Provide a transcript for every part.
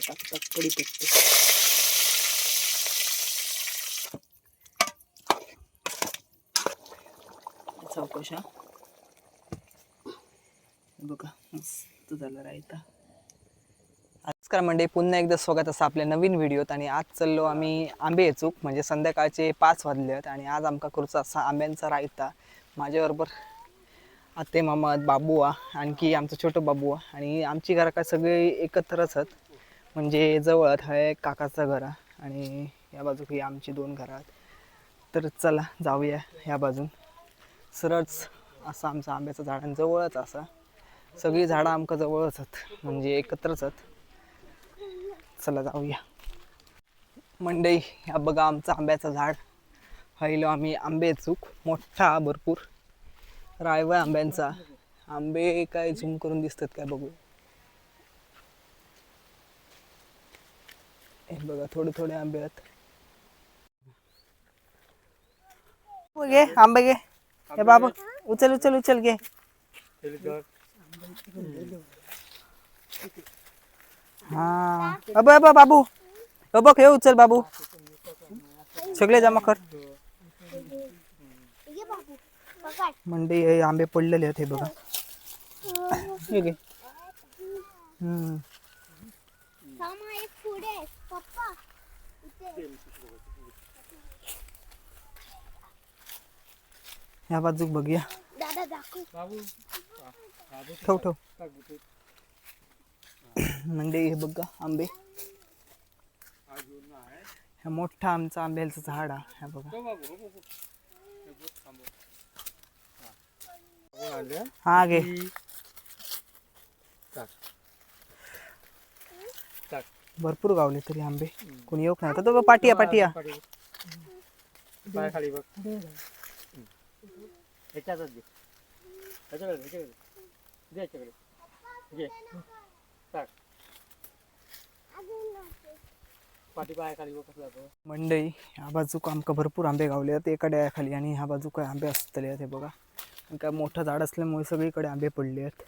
टाक टाक कढीपत्ते चौकशा बघा मस्त झालं रायता नमस्कार मंडळी पुन्हा एकदा स्वागत असं आपल्या नवीन व्हिडिओत. आणि आज चाललो आम्ही आंबे चूक म्हणजे संध्याकाळचे पाच वाजले आहेत आणि आज आमका करूचा असा आंब्यांचा रायता माझ्याबरोबर आते मामा बाबूआ आणखी आमचं छोटं बाबूआ. आणि आमची घरा काय सगळे एकत्रच आहेत. म्हणजे जवळत आहे काकाचं घर आहे आणि या बाजूक ही आमची दोन घरं आहेत. तर चला जाऊया ह्या बाजून. सरळच असं आमचं आंब्याचं झाड जवळच असा. सगळी झाडं आमका जवळच आहेत म्हणजे एकत्रच आहेत. चला जाऊया. मंडई ह्या बघा आमचं आंब्याचं झाड. हैलो आम्ही आंबे चूक मोठा भरपूर. रायवळ आंब्यांचा. आंबे काय झूम करून दिसतात काय बघू. हे बघा थोडे थोडे आंबे आहेत. हो, घे आंबे घे. हे बाबा उचल उचल उचल घे. हा. अब बाबू. अब हे उचल बाबू. सगळे जमा कर. म्हणजे हे आंबे पडलेले आहेत हे बघा. हे घे. हम्म. पप्पा इथे ह्या बाजूक बघूया दादा दाखव ठेव ठेव मंडई हे बघा आंबे ह्या मोठा आमचा आंब्याचं झाड आहे ह्या बघा हा घे भरपूर गावले तरी आंबे. कोणी येऊ नाही? तर पाटिया पाटिया पाय खाली बघ. ह्याच्यातच घे. ह्याच्याकडे ह्याच्याकडे दे ह्याच्याकडे घे. टाक पाठी बघ मंडई ह्या बाजूक आमका भरपूर आंबे गावले आहेत. एका खाली आणि ह्या बाजूक काय आंबे असतले आहेत हे बघा. काय मोठं झाड असल्यामुळे सगळीकडे आंबे पडले आहेत.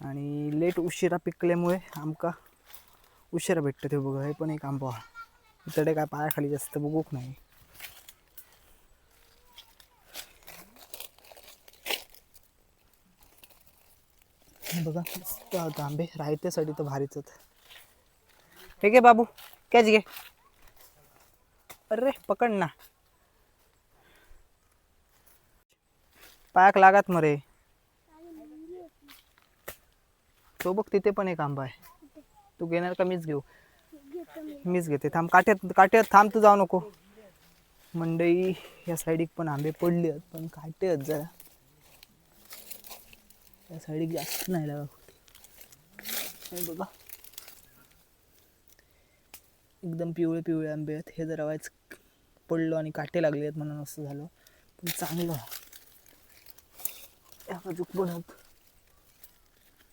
आणि लेट उशिरा पिकल्यामुळे आमका उशिरा भेटतं ते बघा हे पण एक आंबा. इकडे काय पायाखाली जास्त बघूक नाही. बघा मस्त आहेत आंबे. रायत्यासाठी तर भारीच आहेत. हे घे बाबू कॅच घे. अरे पकड ना. पायाक लागत मरे. तो बघ तिथे पण एक आंबा आहे. तू घेणार का मीच घेऊ? मीच घेते. थांब काट्यात काट्यात थांब तू जाऊ नको. मंडई या साईडिक पण आंबे पडले आहेत पण काटे आहेत जरा. या साईडिक जास्त नाही लागत हे बघा. एकदम पिवळे पिवळे आंबे आहेत. हे जरा वाईच पडलो आणि काटे लागले आहेत म्हणून असं झालं. पण चांगलं आहे. या बाजूक पण आहेत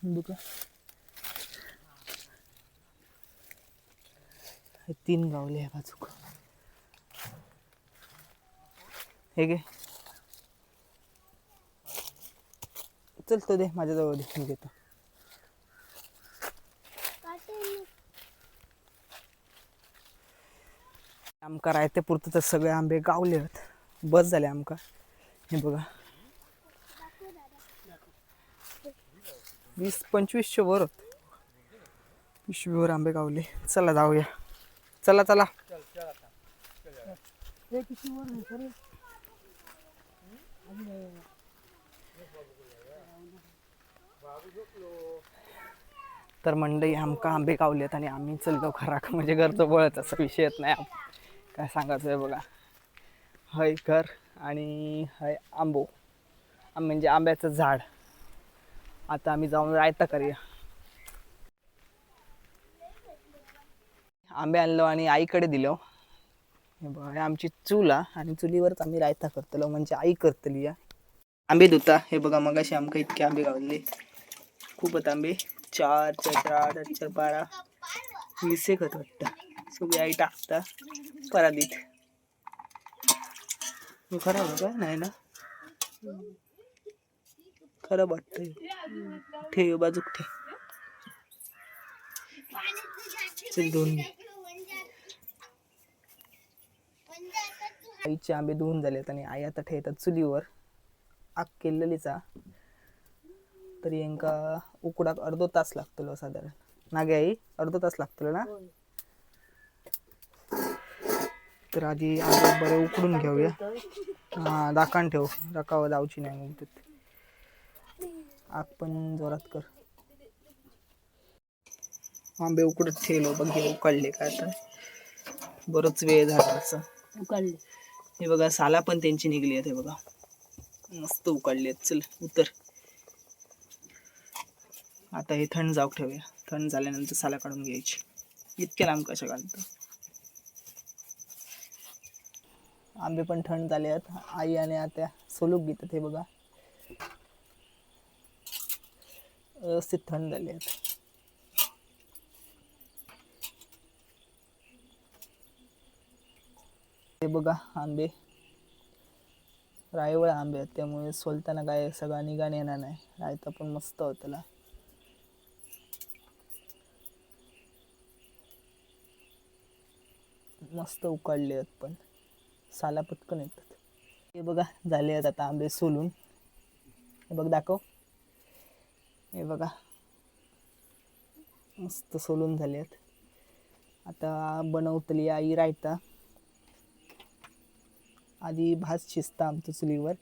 बघा हे तीन गावले ह्या बाजूक. हे घे. चलतो दे माझ्याजवळ दे मी घेतो. आमका रायते पुरतं तर सगळे आंबे गावले आहेत. बस झाले आमका. हे बघा. वीस पंचवीसशे वर होत पिशवीवर आंबे गावले. चला जाऊया. चला चला. तर मंडई आमका आंबे गावलेत आणि आम्ही चलतो खरा का म्हणजे घरचं बळत असा विषय येत नाही. काय सांगायचं आहे बघा. हय घर आणि हय आंबो. म्हणजे आंब्याचं झाड. आता आम्ही जाऊन रायता करूया. आंबे आणलो आणि आईकडे दिलो. हे आमची चूल हा आणि चुलीवरच आम्ही रायता करतलो म्हणजे आई करतली या. आंबे धुता. हे बघा मगाशी आमकां इतके आंबे गावले. खूपच आंबे. चार चार चार आठ आठ चार बारा. वीस एक होत वाटतं. सगळी आई टाकता. परादीत हे खराब आहे का? नाही ना? खराब वाटतं ठेव बाजूक ठेव. धुवून घे आईचे आंबे धुवून झालेत आणि आई आता ठेवतात चुलीवर. आग केलेलीचा. तरी यांका उकडाक अर्धो तास लागतलो साधारण. नागे आई अर्धो तास लागतलो ना? तर आधी आंबे बरे उकडून घेऊया. हा दाखण ठेव. रकावं जाऊची नाही मग आग पण जोरात कर. आंबे उकडत ठेवलो बघ हे उकडले का आता. बरंच वेळ झाला असं. उकडले. हे बघा साला पण त्यांची निघली आहेत हे बघा. मस्त उकडली. आहेत चल उतर. आता हे थंड जाऊ ठेवूया. थंड झाल्यानंतर साला काढून घ्यायची. इतक्या लांब कशा घालतो आंबे पण थंड झाले आहेत आई आणि आत्या सोलूक घेतात हे बघा. व्यवस्थित थंड झाले आहेत हे बघा आंबे. रायवळ आंबे आहेत त्यामुळे सोलताना काय सगळा निघाण येणार नाही. रायता पण मस्त होतला मस्त उकाडले आहेत पण. साला पटकन येतात. हे बघा झाले आहेत आता आंबे सोलून. हे बघ दाखव. हे बघा. मस्त सोलून झाले आहेत. आता बनवतली आई रायता. आधी भात शिजता आमच्या चुलीवर.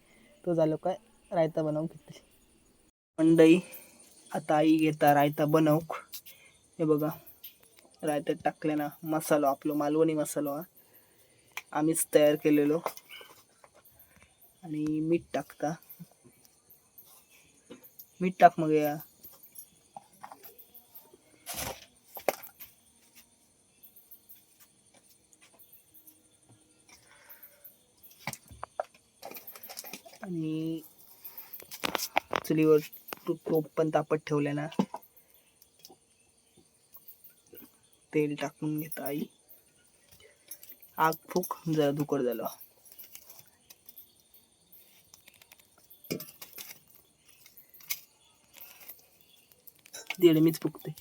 तो झालो काय? रायता बनवून घेतली. मंडई आता आई घेता रायता बनवूक. हे बघा रायत्यात टाकले ना मसालो आपलो मालवणी मसालो हा. आम्हीच तयार केलेलो. आणि मीठ टाकता. मीठ टाक मग या. आणि चुलीवर तू टोप पण तापत ठेवले ना तेल टाकून घेता आई. आग फूक जरा धुकर झालं. दीड मीच फुकते.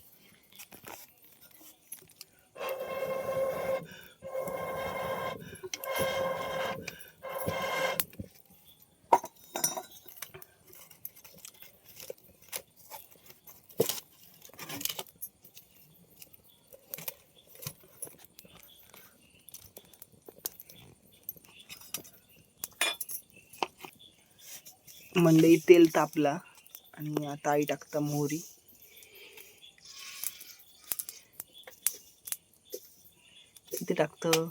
मंडई तेल तापला आणि आता आई टाकता मोहरी. किती टाकतं.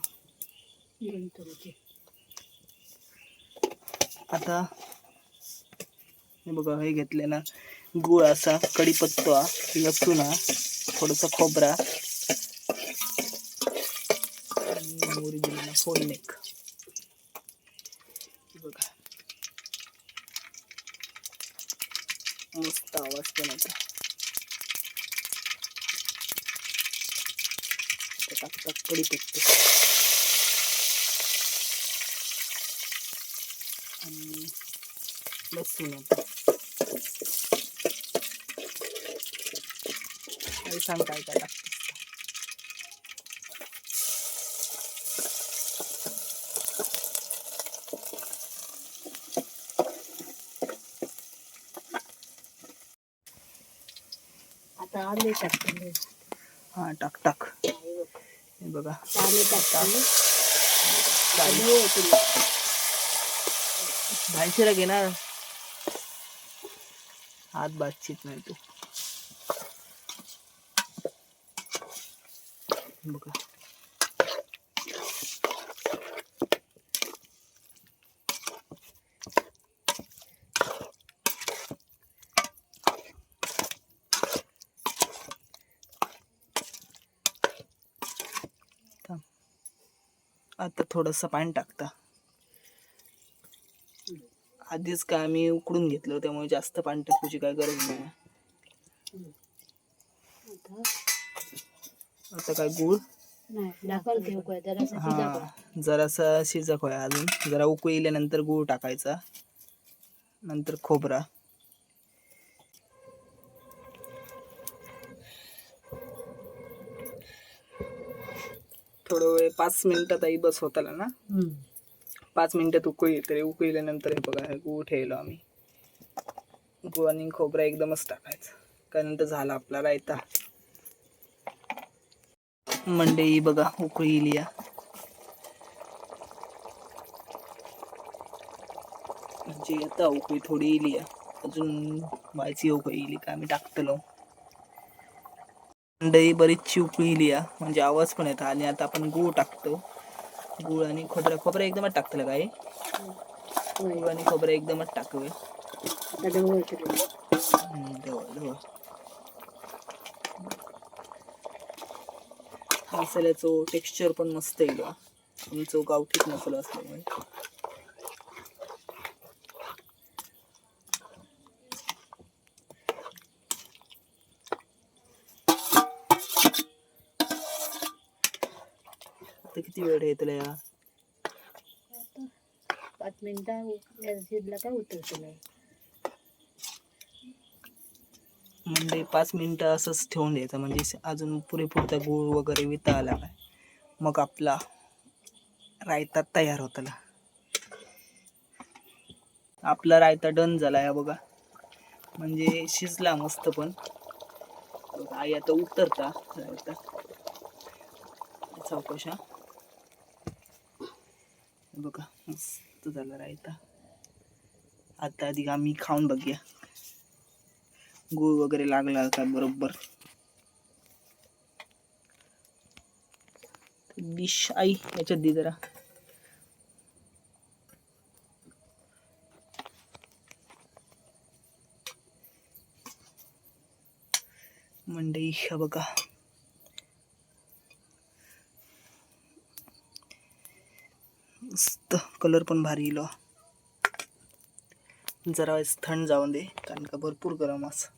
आता हे बघा हे घेतले ना गुळ असा कढीपत्ता लसूण हा, थोडंसं खोबरा. मोहरी दिली ना फोडणीक. モンスターはしてない。たったっぷりって。あの、ロスの。は、3回いた。आता आले हा। टाक टाक। हे। बघा आले टाकले भाईशिरा घे ना। हात बातचीत नाही तू। बघा आता थोडंसं पाणी टाकता. आधीच काय आम्ही उकडून घेतलं त्यामुळे जास्त पाणी टाकूची काय गरज नाही. आता काय गुळ? हा जरासा शिजक अजून. जरा उकळील्यानंतर गुळ टाकायचा. नंतर खोबरा. थोडं वेळ पाच मिनिटात आई बस होताला ना. पाच मिनिटात उकळी तरी उकळील्यानंतर हे बघा हे गूळ ठेवलो आम्ही. गूळ आणि खोबरा एकदमच टाकायचं. त्यानंतर झाला आपला रायता. मंडई बघा उकळी इली या. म्हणजे आता उकळी थोडी इली या. अजून व्हायची उकळी इली का? आम्ही टाकतलो. मंडई बरीचशी उकळी इली या म्हणजे आवाज पण येतात आणि आता आपण गूळ टाकतो. गूळ आणि खोबरा. खोबरा एकदमच टाकतलं काय. गूळ आणि खोबरं एकदमच टाकूया. मसाल्याचं टेक्स्चर पण मस्त येईल. आमचं गावठीच मसाला असल्यामुळे. आता किती वेळ येतला या? पाच मिनिटं शिजला काय उतरतो नाही. म्हणजे पाच मिनिटं असंच ठेवून द्यायचं. म्हणजे अजून पुरेपूर त्या गूळ वगैरे विता आला काय मग आपला रायता तयार होतला. आपला रायता डन झाला या बघा. म्हणजे शिजला मस्त पण. आई आता उतरता रायता. चौकशा. बघा मस्त झाला रायता. आता आधी आम्ही खाऊन बघूया. गूळ वगैरे लागला का बरोबर. डिश आई याच्यात दे जरा. मंडई हा बघा. मस्त. कलर पण भारी इलो हो. जरा थंड जाऊन दे कारण का भरपूर गरम अस.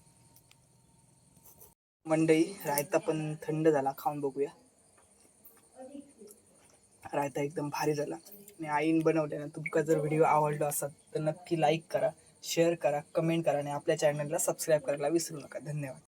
मंडई रायता पण थंड झाला खाऊन बघूया. रायता एकदम भारी झाला. आणि आईन बनवले ना तुमका जर व्हिडिओ आवडला असा तर नक्की लाईक करा शेअर करा कमेंट करा आणि आपल्या चॅनलला सबस्क्राईब करायला विसरू नका. धन्यवाद.